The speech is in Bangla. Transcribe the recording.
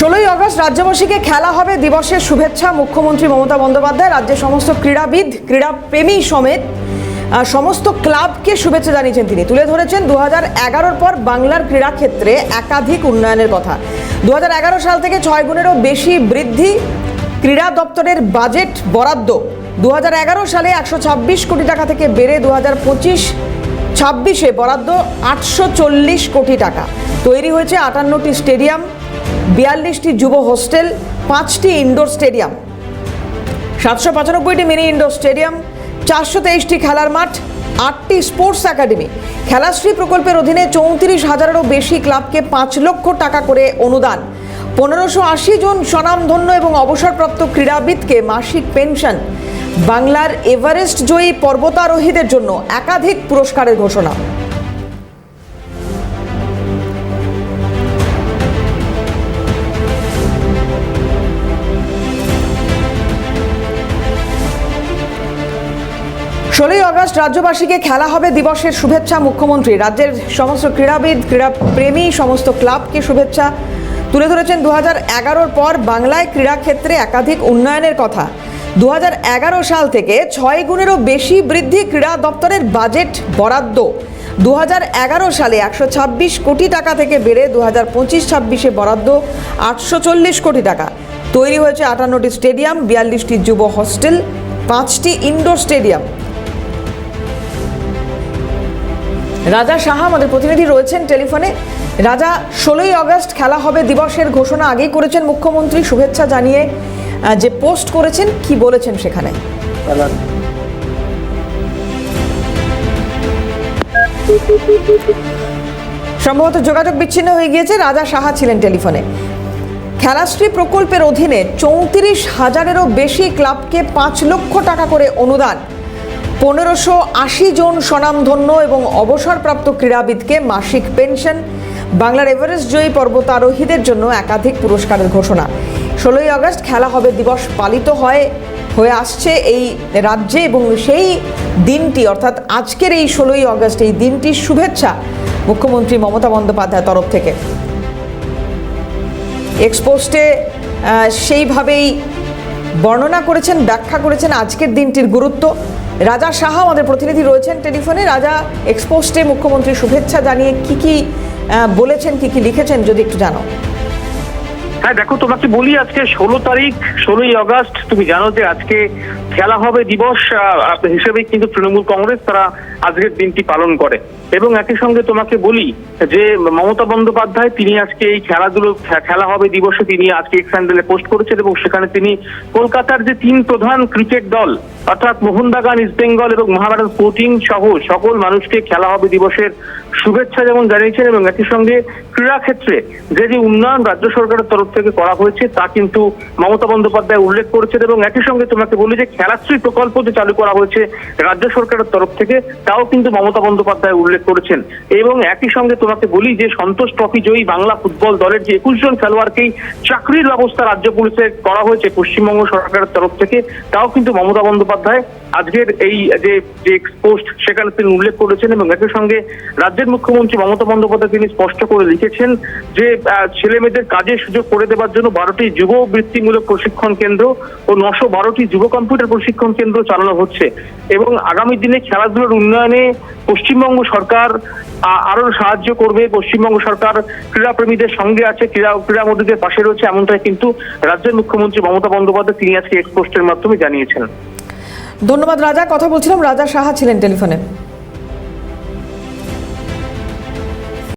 ষোলোই আগস্ট রাজ্যবাসীকে খেলা হবে দিবসের শুভেচ্ছা মুখ্যমন্ত্রী মমতা বন্দ্যোপাধ্যায়, রাজ্যের সমস্ত ক্রীড়াবিদ, ক্রীড়াপ্রেমী সমেত সমস্ত ক্লাবকে শুভেচ্ছা জানিয়েছেন তিনি। তুলে ধরেছেন দু হাজার পর বাংলার ক্রীড়া ক্ষেত্রে একাধিক উন্নয়নের কথা। দু হাজার এগারো সাল থেকে ছয় গুণেরও বেশি বৃদ্ধি ক্রীড়া দপ্তরের বাজেট বরাদ্দ। দু হাজার এগারো সালে একশো ছাব্বিশ কোটি টাকা থেকে বেড়ে দু হাজার পঁচিশ ছাব্বিশে বরাদ্দ আটশো চল্লিশ কোটি টাকা। তৈরি হয়েছে আটান্নটি স্টেডিয়াম বিয়াল্লিশটি যুব হোস্টেল, পাঁচটি ইনডোর স্টেডিয়াম। সাতশো পঁচানব্বইটি মিনি ইনডোর স্টেডিয়াম, চারশো তেইশটি খেলার মাঠ, আটটি স্পোর্টস একাডেমি। খেলাশ্রী প্রকল্পের অধীনে চৌত্রিশ হাজারেরও বেশি ক্লাবকে পাঁচ লক্ষ টাকা করে অনুদান। পনেরোশো আশি জন স্বনামধন্য এবং অবসরপ্রাপ্ত ক্রীড়াবিদকে মাসিক পেনশন। বাংলার এভারেস্ট জয়ী পর্বতারোহীদের জন্য একাধিক পুরস্কারের ঘোষণা। ষোলোই আগস্ট রাজ্যবাসীকে খেলা হবে দিবসের শুভেচ্ছা মুখ্যমন্ত্রী। রাজ্যের সমস্ত ক্রীড়াবিদ, ক্রীড়াপ্রেমী, সমস্ত ক্লাবকে শুভেচ্ছা তুলে ধরেছেন দু হাজার পর বাংলায় ক্রীড়াক্ষেত্রে একাধিক উন্নয়নের কথা। দু হাজার এগারো সাল থেকে ছয় গুণেরও বেশি বৃদ্ধি ক্রীড়া দপ্তরের বাজেট বরাদ্দ। দু হাজার এগারো সালে একশো ছাব্বিশ কোটি টাকা থেকে বেড়ে দু হাজার পঁচিশ ছাব্বিশে বরাদ্দ আটশো চল্লিশ কোটি টাকা। তৈরি হয়েছে আটান্নটি স্টেডিয়াম, বিয়াল্লিশটি যুব হস্টেল, পাঁচটি ইনডোর স্টেডিয়াম। রাজা সাহা আমাদের প্রতিনিধি রয়েছেন টেলিফোনে। রাজা, ষোলোই আগস্ট খেলা হবে, দিবসের ঘোষণা আগেই করেছেন মুখ্যমন্ত্রী। শুভেচ্ছা জানিয়ে যে পোস্ট করেছেন, কি বলেছেন সেখানে? সম্ভবত যোগাযোগ বিচ্ছিন্ন হয়ে গিয়েছে, রাজা সাহা ছিলেন টেলিফোনে। খেলাশ্রী প্রকল্পের অধীনে চৌত্রিশ হাজারেরও বেশি ক্লাবকে পাঁচ লক্ষ টাকা করে অনুদান। পনেরোশো আশি জন স্বনামধন্য এবং অবসরপ্রাপ্ত ক্রীড়াবিদকে মাসিক পেনশন। বাংলার এভারেস্ট জয়ী পর্বতারোহীদের জন্য একাধিক পুরস্কারের ঘোষণা। ষোলোই আগস্ট খেলা হবে, দিবস পালিত হয়, হয়ে আসছে এই রাজ্যে এবং সেই দিনটি, অর্থাৎ আজকের এই ষোলোই আগস্ট, এই দিনটির শুভেচ্ছা মুখ্যমন্ত্রী মমতা বন্দ্যোপাধ্যায়ের তরফ থেকে। এক্সপোস্টে সেইভাবেই বর্ণনা করেছেন, ব্যাখ্যা করেছেন আজকের দিনটির গুরুত্ব। রাজা শাহ আমাদের প্রতিনিধি রয়েছেন টেলিফোনে। রাজা এক্সপোস্টে মুখ্যমন্ত্রী শুভেচ্ছা জানিয়ে কি কি বলেছেন, কি কি লিখেছেন, যদি একটু জানো। হ্যাঁ দেখো, তোমাকে বলি, আজকে ষোলো তারিখ, ষোলোই আগস্ট, তুমি জানো যে আজকে খেলা হবে দিবস হিসেবে কিন্তু তৃণমূল কংগ্রেস তারা আজকের দিনটি পালন করে। এবং একই সঙ্গে তোমাকে বলি যে মমতা বন্দ্যোপাধ্যায়, তিনি আজকে এই খেলাধুলো খেলা হবে দিবসে, তিনি আজকে এক্স হ্যান্ডেলে পোস্ট করেছেন এবং সেখানে তিনি কলকাতার যে তিন প্রধান ক্রিকেট দল, অর্থাৎ মোহনবাগান ইস্ট বেঙ্গল এবং মহারাষ্ট্র স্পোর্টিং সহ সকল মানুষকে খেলা হবে দিবসের শুভেচ্ছা যেমন জানিয়েছেন এবং একই সঙ্গে ক্রীড়া ক্ষেত্রে যে যে উন্নয়ন রাজ্য সরকারের তরফ থেকে করা হয়েছে, তা কিন্তু মমতা বন্দ্যোপাধ্যায় উল্লেখ করেছেন এবং একই সঙ্গে তোমাকে বলি যে খেলাশ্রী প্রকল্প যে চালু করা হয়েছে রাজ্য সরকারের তরফ থেকে, তাও কিন্তু মমতা বন্দ্যোপাধ্যায় উল্লেখ করেছেন। এবং একই সঙ্গে তোমাকে বলি যে সন্তোষ ট্রফি জয়ী বাংলা ফুটবল দলের যে একুশ জন খেলোয়াড়কেই চাকরির ব্যবস্থা রাজ্য পুলিশে করা হয়েছে পশ্চিমবঙ্গ সরকারের তরফ থেকে, তাও কিন্তু মমতা বন্দ্যোপাধ্যায় আজকের এই যে যে পোস্ট সেখানে তিনি উল্লেখ করেছেন এবং একই সঙ্গে রাজ্যের মুখ্যমন্ত্রী মমতা বন্দ্যোপাধ্যায় তিনি স্পষ্ট করে লিখেছেন যে ছেলে মেয়েদের কাজের সুযোগ করে দেওয়ার জন্য বারোটি যুব বৃত্তিমূলক প্রশিক্ষণ কেন্দ্র ও নশো বারোটি যুব কম্পিউটার প্রশিক্ষণ কেন্দ্র চালানো হচ্ছে এবং আগামী দিনে খেলাধুলার উন্নয়নে পশ্চিমবঙ্গ সরকার আরও সাহায্য করবে। পশ্চিমবঙ্গ সরকার ক্রীড়াপ্রেমীদের সঙ্গে আছে, ক্রীড়া ক্রীড়ামন্ত্রীদের পাশে রয়েছে, এমনটাই কিন্তু রাজ্যের মুখ্যমন্ত্রী মমতা বন্দ্যোপাধ্যায় তিনি আজকে এক্সপোস্টের মাধ্যমে জানিয়েছেন। ধন্যবাদ রাজা কথা বলছিলাম রাজা সাহা ছিলেন টেলিফোনে।